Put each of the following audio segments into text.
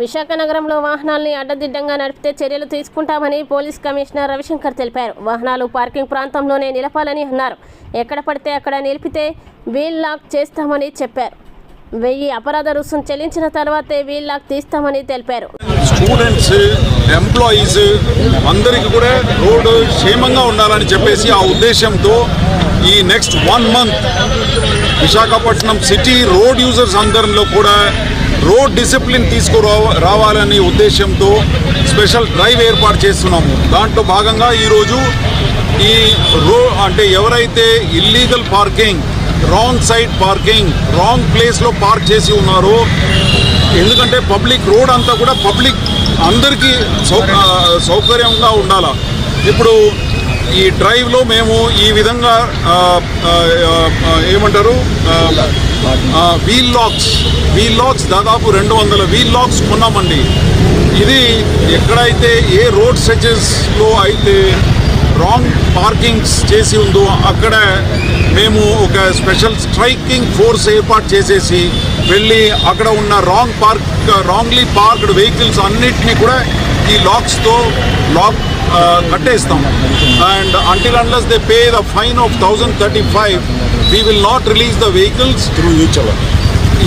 విశాఖ నగరంలో వాహనాల్ని అడ్డదిడ్డంగా నడిపితే చర్యలు తీసుకుంటామని పోలీస్ కమిషనర్ రవిశంకర్ తెలిపారు. వాహనాలు పార్కింగ్ ప్రాంతంలోనే నిలపాలని అన్నారు. ఎక్కడ పడితే అక్కడ నిలిపితే వీల్ లాక్ చేస్తామని చెప్పారు. వెయ్యి అపరాధ రుసుం చెల్లించిన తర్వాతే వీల్ లాక్ తీస్తామని తెలిపారు. స్టూడెంట్స్ ఎంప్లాయీస్ అందరికీ కూడా రోడ్డు క్షేమంగా ఉండాలని చెప్పేసి ఆ ఉద్దేశంతో ఈ next one month Visakhapatnam city road users అందరిలో కూడా రోడ్ డిసిప్లిన్ తీసుకురా రావాలనే ఉద్దేశంతో స్పెషల్ డ్రైవ్ ఏర్పాటు చేస్తున్నాము. దాంట్లో భాగంగా ఈరోజు ఈ రో అంటే ఎవరైతే illegal parking wrong side parking wrong ప్లేస్లో పార్క్ చేసి ఉన్నారో ఎందుకంటే పబ్లిక్ రోడ్ అంతా కూడా పబ్లిక్ అందరికీ సౌ సౌకర్యంగా ఉండాల. ఇప్పుడు ఈ డ్రైవ్లో మేము ఈ విధంగా ఏమంటారు? వీల్ లాక్స్ వీల్ లాక్స్ దాదాపు రెండు వందల వీల్ లాక్స్ కొన్నామండి. ఇది ఎక్కడైతే ఏ రోడ్ స్ట్రెచెస్లో అయితే రాంగ్ పార్కింగ్స్ చేసి ఉందో అక్కడ మేము ఒక స్పెషల్ స్ట్రైకింగ్ ఫోర్స్ ఏర్పాటు చేసేసి వెళ్ళి అక్కడ ఉన్న wrong park wrongly parked vehicles అన్నిటినీ కూడా ఈ లాక్స్తో lock కట్టేస్తాం. And until unless they pay the fine of thousand thirty five we will not release the vehicles through future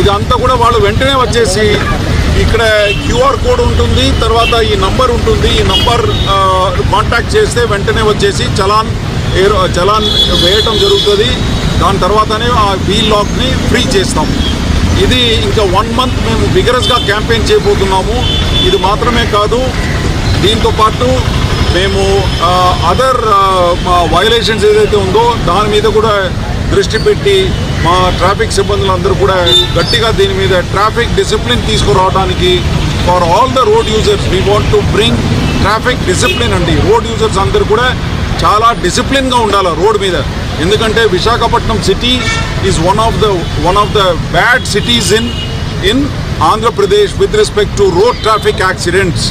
ఇదంతా కూడా వాళ్ళు వెంటనే వచ్చేసి ఇక్కడ క్యూఆర్ కోడ్ ఉంటుంది తర్వాత ఈ నంబర్ ఉంటుంది. ఈ నంబర్ కాంటాక్ట్ చేస్తే వెంటనే వచ్చేసి చలాన్ ఏరో చలాన్ వేయటం జరుగుతుంది. దాని తర్వాతనే ఆ వీల్ లాక్ని ఫ్రీ చేస్తాం. ఇది ఇంకా వన్ మంత్ మేము విగరస్గా క్యాంపెయిన్ చేయబోతున్నాము. ఇది మాత్రమే కాదు దీంతో పాటు మేము అదర్ వైలేషన్స్ ఏదైతే ఉందో దాని మీద కూడా దృష్టి పెట్టి మా ట్రాఫిక్ సిబ్బందులందరూ కూడా గట్టిగా దీని మీద ట్రాఫిక్ డిసిప్లిన్ తీసుకురావడానికి for all the road users we want to bring traffic discipline అండి. రోడ్ యూజర్స్ అందరూ కూడా చాలా డిసిప్లిన్గా ఉండాలి రోడ్ మీద. ఎందుకంటే Visakhapatnam city is one of the one of the bad cities in in Andhra Pradesh with respect to road traffic accidents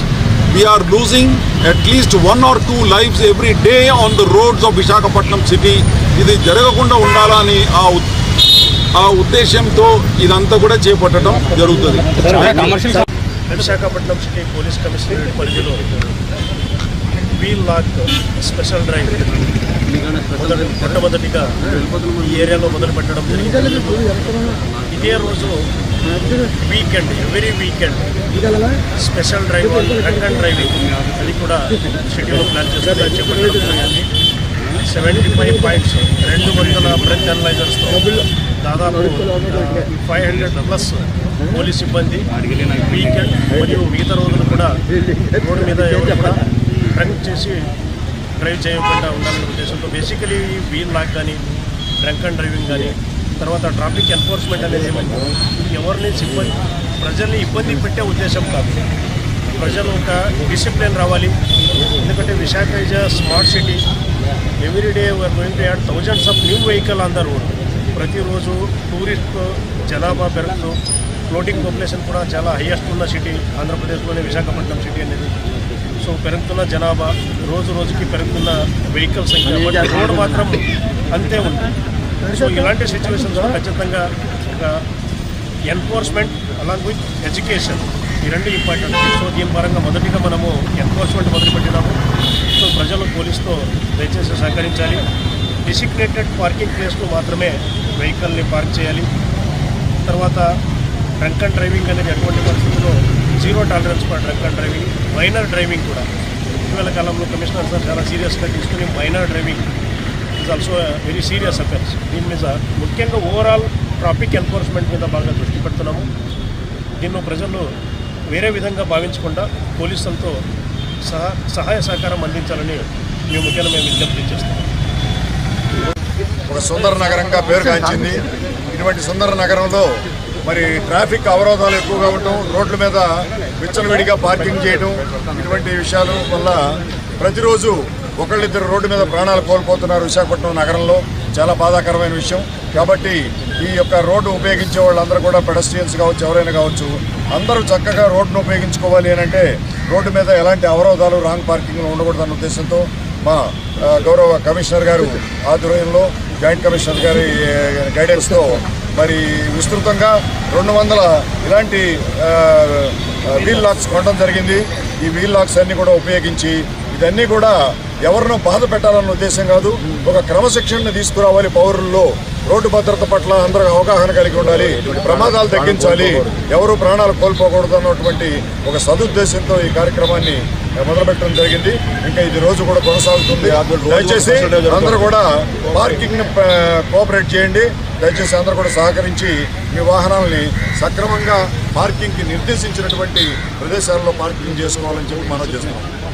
we are losing at least one or two lives every day on the roads of Visakhapatnam city ఇది జరగకుండా ఉండాలని ఆ ఆ ఉద్దేశంతో ఇదంతా కూడా చేపట్టడం జరుగుతుంది. విశాఖపట్నం సిటీ పోలీస్ కమిషనరేట్ పరిధిలో వీల్ లాక్ స్పెషల్ డ్రైవ్ మొదటి మొట్టమొదటిగా ఈ ఏరియాలో మొదలు పెట్టడం జరిగింది. ఇదే రోజు weekend every weekend. Special drive drunk and driving. అది కూడా షెడ్యూల్ ప్లాన్ చేసుకుని చెప్పడం జరిగింది సెవెంటీ ఫైవ్ పాయింట్స్ రెండు వందల బ్రెత్ అనలైజర్స్తో దాదాపు ఫైవ్ హండ్రెడ్ ప్లస్ పోలీస్ సిబ్బంది వీకెండ్ మరియు మిగతా రోజులు కూడా రోడ్డు మీద ఎవరు కూడా డ్రంక్ చేసి డ్రైవ్ చేయకుండా ఉండాలనే ఉద్దేశంతో బేసికలీ వీల్ లాక్ కానీ డ్రంక్ అండ్ డ్రైవింగ్ కానీ తర్వాత ట్రాఫిక్ ఎన్ఫోర్స్మెంట్ అనేది ఏమంటే ఎవరిని సిబ్బంది ప్రజల్ని ఇబ్బంది పెట్టే ఉద్దేశం కాదు. ప్రజలు ఒక డిసిప్లిన్ రావాలి. ఎందుకంటే Visakha a smart city every day we're going to add thousands of new vehicle on the road ప్రతిరోజు టూరిస్ట్ జనాభా పెరుగుతూ ఫ్లోటింగ్ పాపులేషన్ కూడా చాలా హైయెస్ట్ ఉన్న సిటీ ఆంధ్రప్రదేశ్లోనే విశాఖపట్నం సిటీ అనేది. సో పెరుగుతున్న జనాభా రోజు రోజుకి పెరుగుతున్న వెహికల్ సంఖ్య. రోడ్ మాత్రం అంతే ఉంది. సో ఇలాంటి సిచ్యువేషన్స్లో ఖచ్చితంగా ఒక ఎన్ఫోర్స్మెంట్ అలాంగ్ విత్ ఎడ్యుకేషన్ ఈ రెండు ఇంపార్టెంట్ సో దీని పరంగా మొదటిగా మనము ఎన్ఫోర్స్మెంట్ మొదలుపెట్టినాము. సో ప్రజలు పోలీస్తో దయచేసి సహకరించాలి. డిసిగ్నేటెడ్ పార్కింగ్ ప్లేస్లో మాత్రమే వెహికల్ని పార్క్ చేయాలి. తర్వాత డ్రంక్ అండ్ డ్రైవింగ్ అనేది ఎటువంటి పరిస్థితుల్లో zero tolerance for drunk and driving minor driving కూడా. ఇటీవల కాలంలో కమిషనర్ సార్ చాలా సీరియస్గా తీసుకుని minor driving is also very serious affairs దీని మీద ముఖ్యంగా ఓవరాల్ ట్రాఫిక్ ఎన్ఫోర్స్మెంట్ మీద బాగా దృష్టి పెడుతున్నాము. దీన్ని ప్రజలు వేరే విధంగా భావించకుండా పోలీసులతో సహా సహాయ సహకారం అందించాలని మేము ముఖ్యంగా మేము విజ్ఞప్తి చేస్తున్నాం ఒక సుందర నగరంగా పేరుగాంచింది ఇటువంటి సుందర నగరంలో మరి ట్రాఫిక్ అవరోధాలు ఎక్కువగా ఉండటం రోడ్ల మీద విచ్చలవిడిగా పార్కింగ్ చేయడం ఇటువంటి విషయాల వల్ల ప్రతిరోజు ఒకళ్ళిద్దరు రోడ్డు మీద ప్రాణాలు కోల్పోతున్నారు విశాఖపట్నం నగరంలో. చాలా బాధాకరమైన విషయం. కాబట్టి ఈ యొక్క రోడ్డు ఉపయోగించే వాళ్ళందరూ కూడా పెడస్ట్రియన్స్ కావచ్చు ఎవరైనా కావచ్చు అందరూ చక్కగా రోడ్డును ఉపయోగించుకోవాలి అని అంటే రోడ్డు మీద ఎలాంటి అవరోధాలు రాంగ్ పార్కింగ్లు ఉండకూడదన్న ఉద్దేశంతో మా గౌరవ కమిషనర్ గారు ఆధ్వర్యంలో జాయింట్ కమిషనర్ గారి గైడెన్స్తో మరి విస్తృతంగా రెండు వందల ఇలాంటి వీల్ లాక్స్ కొనడం జరిగింది. ఈ వీల్ లాక్స్ అన్నీ కూడా ఉపయోగించి ఇదన్నీ కూడా ఎవరినో బాధ పెట్టాలన్న ఉద్దేశం కాదు. ఒక క్రమశిక్షణను తీసుకురావాలి పౌరుల్లో. రోడ్డు భద్రత పట్ల అందరూ అవగాహన కలిగి ఉండాలి. ప్రమాదాలు తగ్గించాలి. ఎవరు ప్రాణాలు కోల్పోకూడదు అన్నటువంటి ఒక సదుద్దేశంతో ఈ కార్యక్రమాన్ని మొదలుపెట్టడం జరిగింది. ఇంకా ఇది రోజు కూడా కొనసాగుతుంది. దయచేసి అందరూ కూడా పార్కింగ్ని కోఆపరేట్ చేయండి. దయచేసి అందరూ కూడా సహకరించి మీ వాహనాలని సక్రమంగా పార్కింగ్కి నిర్దేశించినటువంటి ప్రదేశాల్లో పార్కింగ్ చేసుకోవాలని చెప్పి మనం చేస్తున్నాం.